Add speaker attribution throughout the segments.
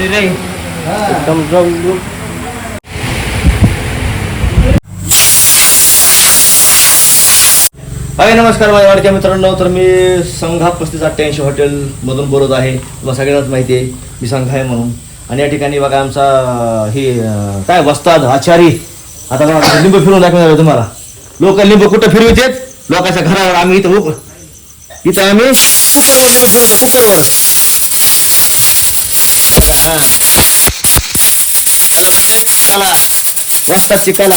Speaker 1: एकदम रंग
Speaker 2: हाय नमस्कार माझ्या वाडक्या मित्रांनो. तर मी संघा पस्तीस अठ्ठ्याऐंशी हॉटेलमधून बोलत आहे. तुम्हाला सगळ्यांनाच माहिती आहे. मी संघ आहे म्हणून. आणि या ठिकाणी बघा आमचा हे काय वस्ताद आचारी. आता बघा लिंब फिरून दाखवणार तुम्हाला. लोक लिंब कुठं फिरवितेत? लोकांच्या घरावर आम्ही इथं इथं आम्ही कुकरवर शिकायला वाचतात शिकायला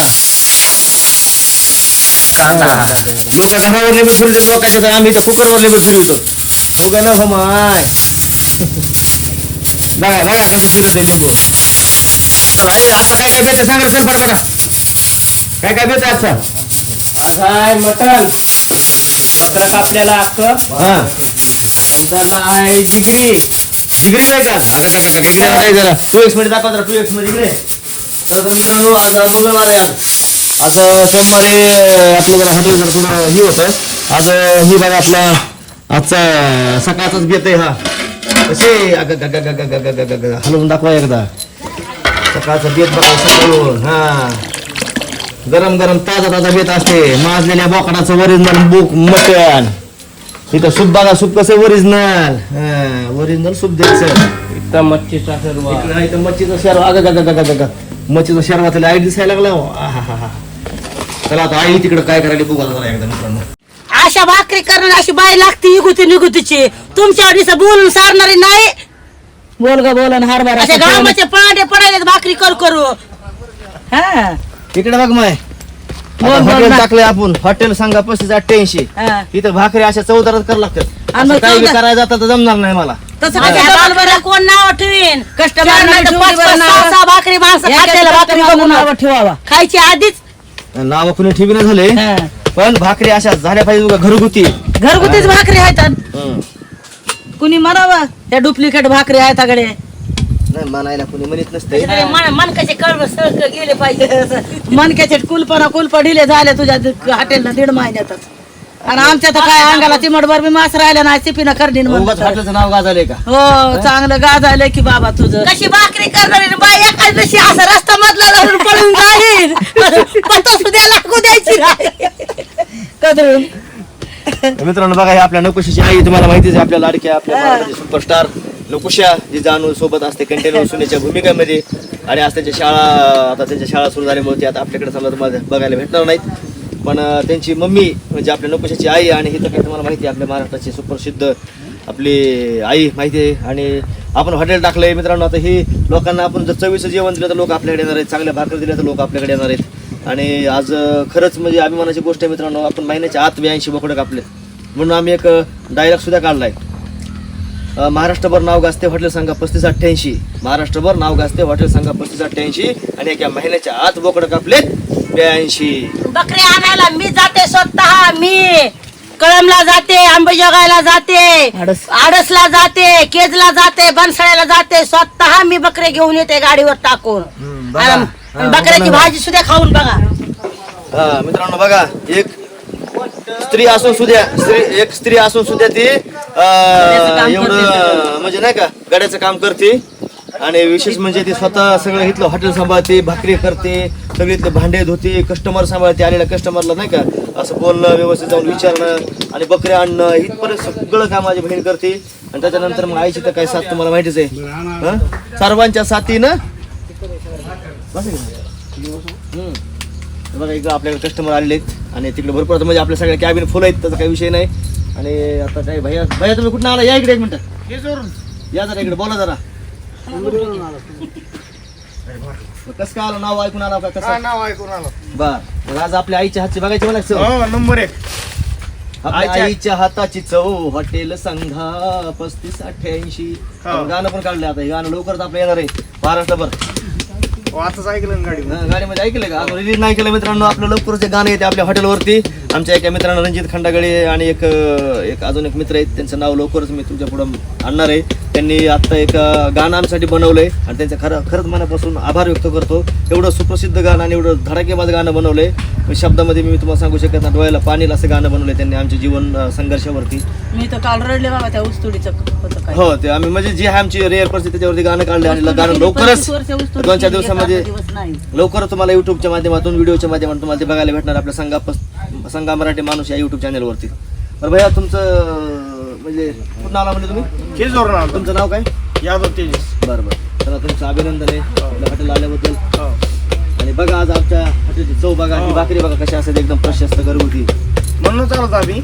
Speaker 2: लोक घरावरले बी फिरले लोकांच्या तर आम्ही कुकरवरले बी फिरवतो हो ना हो माय. बघा बघा कसं फिरत आहे लोक आता काय काय देते सांगा चल फटाफटा काय काय देते आता
Speaker 1: आज मटन मटण. मटण आपल्याला
Speaker 2: अक्क
Speaker 1: समजा आहे चिकनी
Speaker 2: इकडे काय का काय जरा तू एक्समध्ये दाखवा तू टू एक्समध्ये इकडे तर मित्रांनो आज मंगळवार आहे आज. आज सोमवारी आपलं जरा हॉटेल जरा थोडं हे होतं आज ही बघा आपला आजचा सकाळचाच घेत आहे हा. कसे हलवून दाखवा एकदा. सकाळचा बेत बघा सकाळून हा. गरम गरम ताजा ताजा बेत असते. माजलेल्या बोकडाचं वरील बुक मटन इथं सूप बघा सूप कसं ओरिजिनल ओरिजिनल सूप द्यायचं.
Speaker 1: एकदम मच्छीचा सर्व.
Speaker 2: इकडं इथं मच्छीचा शेरवा अगं गं गं गं गं मच्छीचा शेरवा त्याला आई दिसायला लागला. हो. आहाहाहा. चला आता आई तिकडं काय करायला बघू आता जरा एकदा मित्रांनो.
Speaker 3: अशा भाकरी करणारी अशी बाई लागते इगुती निगुतीची तुमच्या दिवसा बोलून सारणारी नाही. बोल ग बोलन हारभार अशा गावाचे पांडे पडायले भाकरी कर करू. हा.
Speaker 2: इकडे बघ माय. हॉटेल
Speaker 3: ना.
Speaker 2: टाकलंय आपण. हॉटेल सांगा पस्तीस अठ्ठ्याऐंशी.
Speaker 3: हा.
Speaker 2: इथं भाकरी अशा चौदारात करावं लागतात.
Speaker 3: आणि मग
Speaker 2: असं काही बी
Speaker 3: चौदा-
Speaker 2: करायला जातं तर जमणार नाही मला.
Speaker 3: तसं कसं बालबरं कोण नाव ठेवीन? चार नाही तर पाच पाच सहा सहा भाकरी माणसं खात्याला भाकरी बघून
Speaker 4: ठेवावा.
Speaker 3: खायची आधीच.
Speaker 2: नाव कुणी ठेवी नाही झाले
Speaker 3: हा.
Speaker 2: पण भाकरी अशा झाल्या पाहिजे बघा घरगुती.
Speaker 3: घरगुतीच भाकरी आहेत.
Speaker 2: हं.
Speaker 3: कुणी म्हणावं त्या डुप्लिकेट भाकरी आहेत सगळे
Speaker 2: नाही म्हणायला कुणी म्हणत नसते.
Speaker 3: मन मन कसे कळव सळक गेले पाहिजे. मनक्याचे कुलपना कुलप ढिले झाले तुझ्या हॉटेलला दीड महिन्यातच. आणि आमच्या तर काय अंगाला चिमटभर बी मास राहिला नाही सिपीनं करडीन
Speaker 2: उगाच हॉटेलचं नाव गाजलंय का?
Speaker 3: हो चांगलं गाजायलं की बाबा तुझं. कशी भाकरी करणारी बाई एखाद दिवशी असं रस्ता मधला जाऊन पळून जाईल. पण तो सुद्धा लागू द्यायची नाही. कदरून.
Speaker 2: तर मित्रांनो बघा हे आपल्या नकुशीची आई तुम्हाला माहितीच आहे आपल्या लाडक्या आपल्या सुपरस्टार नकुशा जी जाणून सोबत असते कंटेनर सुनेच्या भूमिकेमध्ये. आणि आज त्यांच्या शाळा आता त्यांच्या शाळा सुरू झाल्यामुळे ते आता आपल्याकडे समजा तुम्हाला बघायला भेटणार नाहीत. पण त्यांची मम्मी म्हणजे आपल्या नकुशाची आई आणि हे तर काही तुम्हाला माहिती आहे आपल्या महाराष्ट्राची सुप्रसिद्ध आपली आई माहिती आहे. आणि आपण हॉटेल टाकलं आहे मित्रांनो. आता ही लोकांना आपण जर चवीचं जेवण दिलं तर लोक आपल्याकडे येणार आहेत. चांगल्या भाकर दिल्या तर लोक आपल्याकडे येणार आहेत. आणि आज खरंच म्हणजे अभिमानाची गोष्ट आहे मित्रांनो. आपण महिन्याच्या आत ब्याऐंशी बोकडं कापले म्हणून आम्ही एक डायलॉग सुद्धा आहे महाराष्ट्रभर नाव गाजते हॉटेल सांगा पस्तीस अठ्ठ्याऐंशी महाराष्ट्रभर नाव गाजते हॉटेल सांगा पस्तीस अठ्ठ्याऐंशी आणि एका महिन्याच्या आत बोकडं कापलेत ब्याऐंशी.
Speaker 3: बकरी आणायला मी जाते स्वतः मी. कळमला जाते अंबेजोगाईला जाते आडसला जाते केजला जाते बनसळ्याला जाते स्वतः मी बकरे घेऊन येते गाडीवर टाकून. आणि
Speaker 2: हा,
Speaker 3: बकऱ्याची. भाजी सुद्धा खाऊन बघा.
Speaker 2: हा मित्रांनो बघा एक स्त्री असून सुद्धा स्त्री एक स्त्री असून सुद्धा ती एवढं म्हणजे नाही का गाड्याचं काम करते आणि विशेष म्हणजे ती स्वतः सगळं इथलं हॉटेल सांभाळते भाकरी करते सगळे इथले भांडे धुते कस्टमर सांभाळते आलेल्या कस्टमरला नाही का असं बोलणं व्यवस्थित जाऊन विचारणं आणि बकऱ्या आणणं इथपर्यंत सगळं काम माझी बहीण करते आणि त्याच्यानंतर मग आईची तर काय साथ तुम्हाला माहितीच आहे हं? सर्वांच्या साथीनं बस? हम्म. हे बघा इकडं आपल्याकडे कस्टमर आलेले आहेत आणि तिकडे भरपूर आता म्हणजे आपल्या सगळ्या कॅबिन फुल आहेत त्याचा काही विषय नाही आणि आता काय भैया भैया तुम्ही कुठं आला? या इकडे एक मिनिट. या जरा इकडे बोला जरा. कसं काय आलं? नाव ऐकून आला का? कसं?
Speaker 4: नाव ऐकून आलो.
Speaker 2: बर. मग आज आपल्या आईच्या हातची बघायची मला चव
Speaker 4: हो नंबर एक.
Speaker 2: आपल्या
Speaker 4: आईच्या-
Speaker 2: आईच्या हाताची चव हॉटेल संघा पस्तीस अठ्ठ्याऐंशी.
Speaker 4: हो.
Speaker 2: गाणं पण काढलं आता. हे गाणं लवकरच आपलं येणार आहे. महाराष्ट्रभर.
Speaker 4: हो, आताच ऐकलं ना गाडी
Speaker 2: गाडीमध्ये ऐकलं का? रिलीज नाही केलं मित्रांनो. आपलं लवकरच गाणं येते आपल्या हॉटेलवरती आमच्या एका मित्रांना रणजित खंडागळे आणि एक एक अजून एक मित्र आहेत. त्यांचं नाव लवकरच मी तुमच्या पुढं आणणार आहे. त्यांनी आता एक गाणं आमच्यासाठी बनवलंय आणि त्यांचं खरं खरंच मनापासून आभार व्यक्त करतो. एवढं सुप्रसिद्ध गाणं आणि एवढं धडाकेबाज गाणं बनवलंय. पण शब्दामध्ये मी तुम्हाला सांगू शकत नाही. डोळ्याला पाणी असं गाणं बनवलंय त्यांनी आमच्या जीवन संघर्षावरती.
Speaker 3: मी तर काल रडले बाबा त्या काय.
Speaker 2: हो ते आम्ही म्हणजे जी आहे आमची रेअर परिस्थिती त्याच्यावरती गाणं काढलं आणि गाणं लवकरच दोन चार दिवसामध्ये लवकरच तुम्हाला युट्यूबच्या माध्यमातून व्हिडिओच्या माध्यमातून तुम्हाला ते बघायला भेटणार. आपल्या संघा संघा मराठी माणूस या युट्यूब चॅनलवरती बरं भैया तुमचं म्हणजे कुठं नाव म्हणजे तुम्ही?
Speaker 4: आलो
Speaker 2: तुमचं नाव काय?
Speaker 4: यादव तेजस.
Speaker 2: बरं बरं. चला तुमचं अभिनंदन आहे. आपल्या हॉटेल आल्याबद्दल.
Speaker 4: हो.
Speaker 2: आणि बघा आज आमच्या हॉटेलची चव बघा ही. भाकरी बघा कशी असेल एकदम प्रशस्त घरगुती.
Speaker 4: म्हणूनच आलो आम्ही.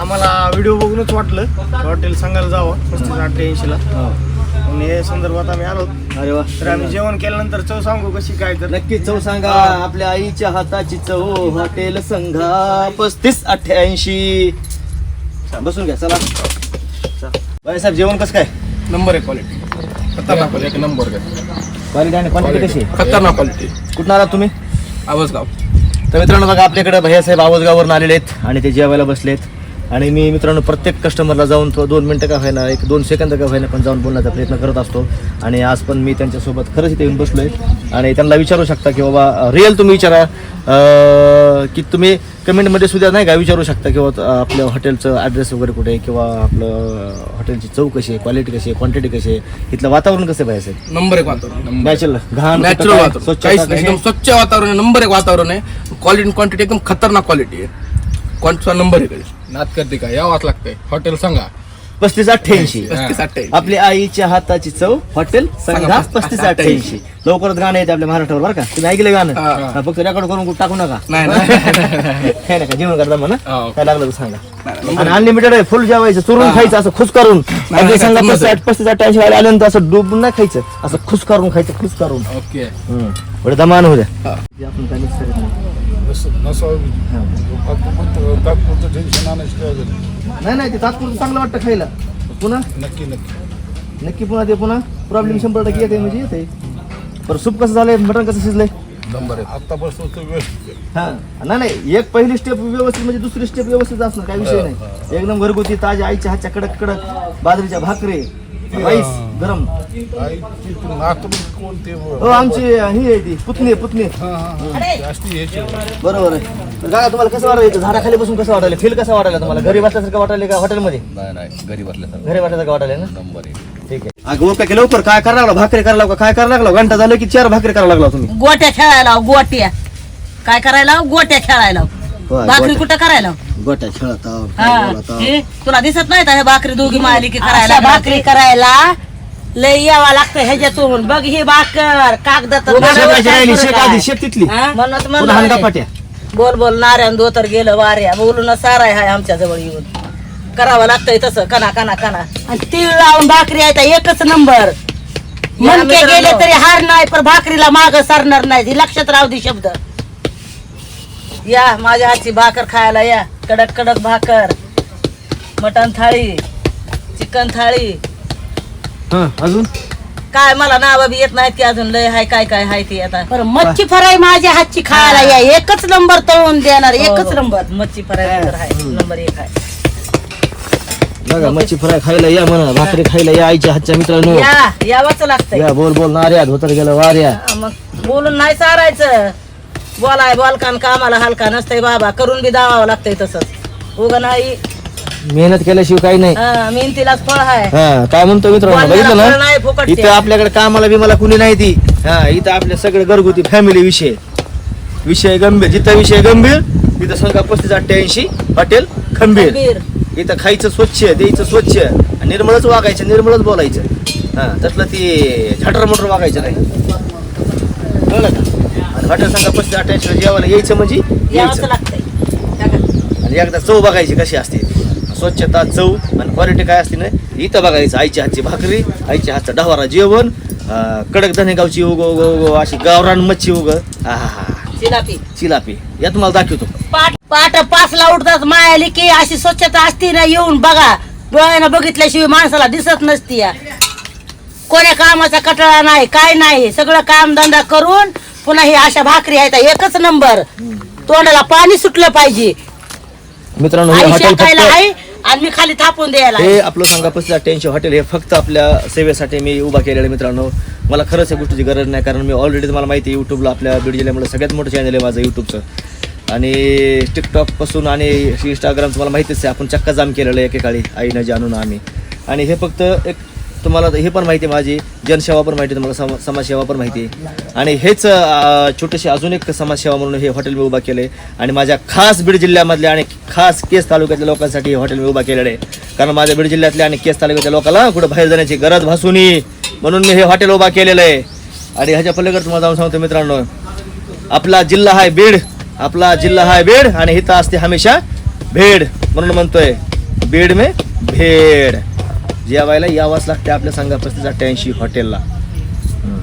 Speaker 4: आम्हाला व्हिडिओ बघूनच वाटलं. हॉटेल सांगायला जावं. पस्तीस अठ्ठ्याऐंशीला
Speaker 2: हो.
Speaker 4: म्हणून हे संदर्भात आम्ही आलो.
Speaker 2: अरे वा.
Speaker 4: तर आम्ही जेवण केल्यानंतर चव सांगू कशी काय तर.
Speaker 2: नक्की चव सांगा. आपल्या आईच्या हाताची चव हॉटेल संघा पस्तीस अठ्ठ्याऐंशी. बसून घ्या चला. बाई साहेब जेवण कसं काय?
Speaker 5: नंबर आहे क्वालिटी खतरनाक क्वालिटी एक नंबर
Speaker 2: क्वालिटी आणि क्वांटिटी कशी? आहे?
Speaker 5: खतरनाक क्वालिटी
Speaker 2: कुठून आलात तुम्ही?
Speaker 5: आवाजगाव
Speaker 2: तर मित्रांनो बघा आपल्याकडे भैयासाहेब आवाजगाववरून आलेले आहेत आणि ते जेवायला बसलेत. आणि मी मित्रांनो प्रत्येक कस्टमरला जाऊन तो दोन मिनटं का होईना एक दोन सेकंद का होईना पण जाऊन बोलण्याचा प्रयत्न करत असतो. आणि आज पण मी त्यांच्यासोबत खरंच इथे येऊन बसलोय. आणि त्यांना विचारू शकता की बाबा रिअल तुम्ही विचारा. की तुम्ही कमेंटमध्ये सुद्धा नाही का विचारू शकता किंवा आपल्या हॉटेलचं ॲड्रेस वगैरे कुठे आहे किंवा आपलं हॉटेलची चव कशी आहे क्वालिटी कशी आहे क्वांटिटी कशी आहे इथलं वातावरण कसं आहे भैयासाहेब
Speaker 5: नंबर एक वातावरण.
Speaker 2: नॅचरल घाण
Speaker 5: नॅचरल वातावरण.
Speaker 2: आहे?
Speaker 5: स्वच्छ वातावरण आहे नंबर एक वातावरण आहे. क्वालिटी क्वांटिटी एकदम खतरनाक क्वालिटी आहे. क्वांटिटीचा नंबर आहे
Speaker 6: नात करते का? यावाच लागतंय. हॉटेल सांगा.
Speaker 2: पस्तीस अठ्ठ्याऐंशी.
Speaker 5: पस्तीस अठ्ठावीस
Speaker 2: आपली आईच्या हाताची चव हॉटेल संघा
Speaker 5: सांगा,
Speaker 2: पस्तीस अठ्ठ्याऐंशी. लवकरच गाणं येते आपल्या महाराष्ट्रावर बरं का? तुम्ही ऐकले गाणं?
Speaker 5: हा.
Speaker 2: फक्त रेकॉर्ड करून कुठं टाकू नका.
Speaker 5: नाही नाही.
Speaker 2: हे नका जेवण करता म्हणा.
Speaker 6: हो.
Speaker 2: काय लागलं तर सांगा. आणि अनलिमिटेड आहे फुल जेवायचं चुरून खायचं असं खुश करून.
Speaker 5: नाही,
Speaker 2: आपली संघा
Speaker 5: समजलं.
Speaker 2: पस्तीस पस्तीस अठ्ठ्याऐंशी वाले आल्यानंतर असं डुबून नाही खायचं असं खुश करून खायचं खुश करून.
Speaker 6: ओके.
Speaker 2: एवढं दमान होऊ द्या.
Speaker 5: हा.
Speaker 2: ते आपण काय mix करत नाही.
Speaker 6: टेन्शन
Speaker 2: नाही. नाही ते तात्पुरतं चांगलं वाटतं खायला. पुन्हा?
Speaker 6: नक्की नक्की.
Speaker 2: नक्की पुन्हा ते पुन्हा प्रॉब्लेम शंभर टक्के येते म्हणजे येते. बरं सूप कसं झालंय? मटण कसं शिजलंय?
Speaker 6: नंबर आहे आतापासून तो व्यवस्थित
Speaker 2: हा. नाही नाही एक पहिली स्टेप व्यवस्थित म्हणजे दुसरी स्टेप व्यवस्थित असणार काही विषय नाही. एकदम घरगुती ताज्या आईच्या हातच्या कडक कडक बाजरीच्या भाकरी राईस गरम
Speaker 6: कोणते
Speaker 2: हो आमची ही आहे ती पुतणी आहे, पुतणी बरोबर आहे. तर काय तुम्हाला कसं वाटायचं झाडाखाली बसून कसं वाटायला? फील कसं वाटायला तुम्हाला? घरी बसल्यासारखं वाटायला का हॉटेलमध्ये
Speaker 6: नाही नाही घरी बसल्यासारखं.
Speaker 2: घरी बसल्यासारखं वाटायला ना?
Speaker 6: नंबर
Speaker 2: ठीक आहे. अगं काय केलं लवकर. काय करायला लागला? भाकरी करायला लागला? काय करायला लागला? घंटा झालं की चार भाकरी करायला लागला तुम्ही?
Speaker 3: गोट्या खेळायला गोट्या. काय करायला गोट्या खेळायला भाकरी. कुठं करायला
Speaker 2: गोट्या खेळत
Speaker 3: हा.
Speaker 2: काय बोलत.
Speaker 3: हे, तुला दिसत नाही का हे भाकरी दोघी मारली की करायला भाकरी करायला लय यावा लागतं ह्याच्यातून. बघ ही भाकर कागदात
Speaker 2: शेकायची राहिली? शेक आधी शेक तिथली.
Speaker 3: म्हणत
Speaker 2: पुन्हा पाट्या
Speaker 3: बोल बोल नाऱ्यान दोतर गेलं वाऱ्या. बोलून साराय हाय आमच्या जवळ येऊन. करावं लागतंय तसं. कना कना कना आणि तीळ लावून भाकरी आहे तर एकच नंबर. मनके गेले तरी हार नाही पण भाकरीला माग सरणार नाही ही लक्षात राहू दे शब्द. या माझ्या हातची भाकर खायला या. कडक कडक भाकर मटण थाळी चिकन थाळी.
Speaker 2: हा अजून?
Speaker 3: काय मला नाव बी येत नाहीत की अजून लय हाय काय काय हाय ती आता. बरं मच्छी फ्राय माझ्या हातची खायला या. एकच नंबर तळून देणार एकच नंबर. मच्छी फ्राय तर हाय नंबर एक हाय.
Speaker 2: बघा मच्छी फ्राय खायला या म्हणा भाकरी खायला या आईच्या हातच्या मित्रांनो.
Speaker 3: या यावंच लागतंय.
Speaker 2: या बोल बोल नार्या धोतर गेलं वाऱ्या
Speaker 3: हा, मग बोलून नाही सारायचं बोलाय बोलकान कामाला हलका नसतंय बाबा. करून बी दावावं लागतंय तसंच. उग नाही.
Speaker 2: मेहनत केल्याशिवाय काही नाही.
Speaker 3: हा, मेहनतीलाच फळ हाय.
Speaker 2: हा काय म्हणतो मित्रांनो
Speaker 3: बोलण्याला
Speaker 2: बघितलं
Speaker 3: फळ नाही,
Speaker 2: ना
Speaker 3: फुकट
Speaker 2: इथं. आपल्याकडे कामाला बिमाला कुणी नाही ती. हा इथं आपल्या सगळे घरगुती फॅमिली विषय. विषय गंभीर जिथं विषय गंभीर तिथं संघा पस्तीस अठ्ठ्याऐंशी हॉटेल खंबीर.
Speaker 3: खंबीर.
Speaker 2: इथं खायचं स्वच्छ द्यायचं स्वच्छ. आणि निर्मळच वागायचं निर्मळच बोलायचं. हा तसलं ती झटर मोटर वागायचं नाही. कळलं का? संघा पस्तीस अठ्ठ्याऐंशी जेवायला यायचं म्हणजे यायचं. आणि एकदा चव बघायची कशी असते. स्वच्छता चव आणि क्वालिटी काय असते ना इथं बघायचं आईच्या हातची भाकरी आईच्या हातचं डहवारा जेवण कडक धनेगावची उग उग उग अशी गावरान मच्छी उग हा हा.
Speaker 3: जिलापी
Speaker 2: चिलापी. या तुम्हाला दाखवतो.
Speaker 3: पाठ पाठ पाचला उठतात मायाली की अशी स्वच्छता असती ना येऊन बघा. डोळ्यानं बघितल्याशिवाय माणसाला दिसत नसती या. कोण्या कामाचा कटाळा नाही काय नाही सगळं काम धंदा करून पुन्हा ही अशा भाकरी आहेत एकच नंबर. तोंडाला पाणी सुटलं पाहिजे.
Speaker 2: मित्रांनो हे
Speaker 3: आई
Speaker 2: हॉटेल
Speaker 3: शेकायला
Speaker 2: फक्त
Speaker 3: आहे आणि मी खाली थापून द्यायला
Speaker 2: हे आपलं सांगा पस्तीस अठ्ठ्याऐंशी हॉटेल हे फक्त आपल्या सेवेसाठी मी उभा केलेलं आहे मित्रांनो. मला खरंच या गोष्टीची गरज नाही कारण मी ऑलरेडी तुम्हाला माहिती आहे यूट्यूबला आपल्या बीड जिल्ह्यामध्ये सगळ्यात मोठं चॅनल आहे माझं यूट्यूबचं आणि टिकटॉकपासून आणि इंस्टाग्राम तुम्हाला माहितीच आहे आपण चक्का जाम केलेलं आहे एकेकाळी आईनं जाणून आम्ही. आणि हे फक्त एक तुम्हाला हे पण माहिती आहे माझी जनसेवा पण माहिती आहे तुम्हाला सम समाजसेवा पण माहिती आहे. आणि हेच छोटेसे छोटीशी अजून एक समाजसेवा म्हणून हे हॉटेल मी उभा केलं आहे आणि माझ्या खास बीड जिल्ह्यामधल्या आणि खास केस तालुक्यातल्या लोकांसाठी हे हॉटेल मी उभा केलेलं आहे. कारण माझ्या बीड जिल्ह्यातल्या आणि केस तालुक्यातल्या लोकांना कुठं बाहेर जाण्याची गरज भासून. नये म्हणून मी हे हॉटेल उभा केलेलं आहे. आणि ह्याच्या पलीकडे तुम्हाला जाऊन सांगतो मित्रांनो आपला जिल्हा आहे बीड आपला जिल्हा आहे बीड आणि हिथं असते हमेशा भेड म्हणून म्हणतोय बीड मे भेड. जेवायला यावंच लागते आपल्या संघा पस्तीस अठ्ठ्याऐंशी हॉटेलला.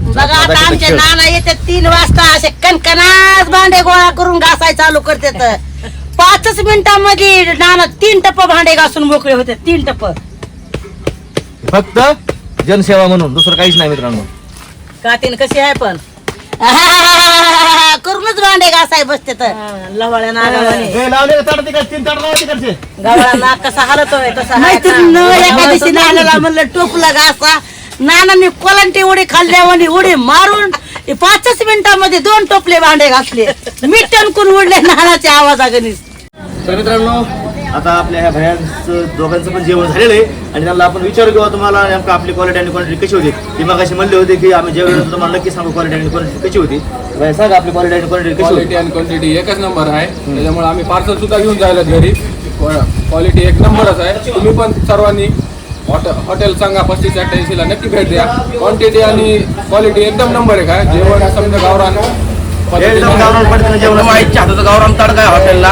Speaker 3: बघा आता आमचे नाना येते तीन वाजता असे कणकणाच भांडे गोळा करून घासाय चालू करते पाचच मिनिटांमध्ये नाना तीन टप्प भांडे घासून मोकळे होते तीन टप्प.
Speaker 2: फक्त जनसेवा म्हणून दुसरं काहीच नाही मित्रांनो.
Speaker 3: कातीन कशी आहे पण? करूनच भांडे घासाय बसते तर. लवळ्या गवळा नाक कसा हलतोय तसा मैत्रीण एका दिवशी नानाला म्हणलं टोपला घासा. नानांनी कोलंटी उडी खाल्ल्यावानी उडी मारून पाचच मिनिटामध्ये दोन टोपले भांडे घासले. मी टणकून उडले नानाच्या आवाजागणीच
Speaker 2: तर मित्रांनो आता आपल्या ह्या भयांचं दोघांचं पण जेवण झालेलं आहे. आणि त्यांना आपण विचारू किंवा तुम्हाला नेमकं आपली क्वालिटी आणि क्वालिटी कशी होती? ती मग अशी म्हणले होते की आम्ही जेवण तुम्हाला नक्की सांगू क्वालिटी आणि क्वालिटी कशी होती. भैया सांगा आपली क्वालिटी आणि क्वालिटी कशी होती.
Speaker 7: क्वालिटी आणि क्वांटिटी एकच नंबर आहे. त्याच्यामुळे आम्ही पार्सल सुद्धा घेऊन जायला घरी. क्वालिटी एक नंबरच आहे. तुम्ही पण सर्वांनी हॉटेल हॉटेल सांगा पस्तीस अठ्ठ्याऐंशीला नक्की भेट द्या. क्वांटिटी आणि क्वालिटी एकदम नंबर आहे. काय जेवण समजा गावरान
Speaker 2: एकदम गावरान पद्धतीनं जेवण
Speaker 5: जेवण आईच्या हाताचं गावरान तडका हॉटेलला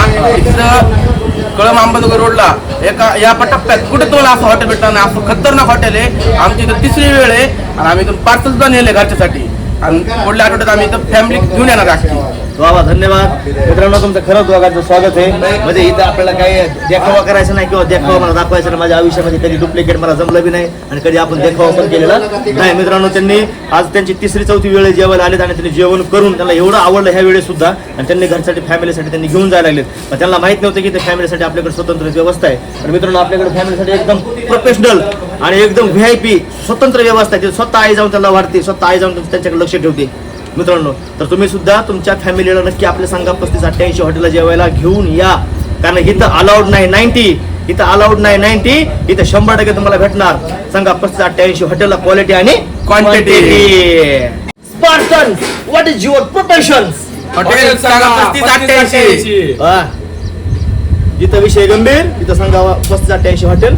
Speaker 5: कळम अंबाजोगाई रोडला एका या टप्प्यात कुठे तुम्हाला असं हॉटेल भेटणार नाही? असं खतरनाक हॉटेल आहे. आमची इथं तिसरी वेळ आहे आणि आम्ही इथून पार्सल सुद्धा नेले घरच्यासाठी. आणि पुढल्या आठवड्यात आम्ही इथं फॅमिली घेऊन येणार
Speaker 2: वा धन्यवाद. मित्रांनो तुमचं खरंच दोघांचं स्वागत आहे. म्हणजे इथं आपल्याला काही देखावा करायचा नाही किंवा देखावा मला दाखवायचा नाही. माझ्या आयुष्यामध्ये कधी डुप्लिकेट मला जमलं बी नाही आणि कधी आपण देखावा पण केलेला नाही. मित्रांनो त्यांनी आज त्यांची तिसरी चौथी वेळ जेवायला आलेत आणि त्यांनी जेवण करून त्यांना एवढं आवडलं ह्या वेळेस सुद्धा आणि त्यांनी घरसाठी फॅमिलीसाठी त्यांनी घेऊन जायला लागलेत. पण त्यांना माहीत नव्हतं की ते फॅमिलीसाठी आपल्याकडे स्वतंत्र व्यवस्था आहे. आणि मित्रांनो आपल्याकडे फॅमिलीसाठी एकदम प्रोफेशनल आणि एकदम व्ही आय पी स्वतंत्र व्यवस्था आहे. ती स्वतः आई जाऊन त्याला वाढते स्वतः आई जाऊन त्यांच्याकडे लक्ष ठेवते. मित्रांनो तर तुम्ही सुद्धा तुमच्या फॅमिलीला नक्की आपल्या सांगा पस्तीस अठ्ठ्याऐंशी हॉटेलला जेवायला घेऊन या. कारण इथं अलाउड नाही नाईन्टी इथं अलाउड नाही नाईन्टी इथं शंभर टक्के तुम्हाला भेटणार. सांगा पस्तीस अठ्ठ्याऐंशी हॉटेलला क्वालिटी आणि
Speaker 5: Quantity.
Speaker 2: Spartan what is your profession
Speaker 5: hotel सांगा पस्तीस अठ्ठ्याऐंशी.
Speaker 2: जिथं विषय गंभीर तिथं सांगा पस्तीस अठ्ठ्याऐंशी हॉटेल.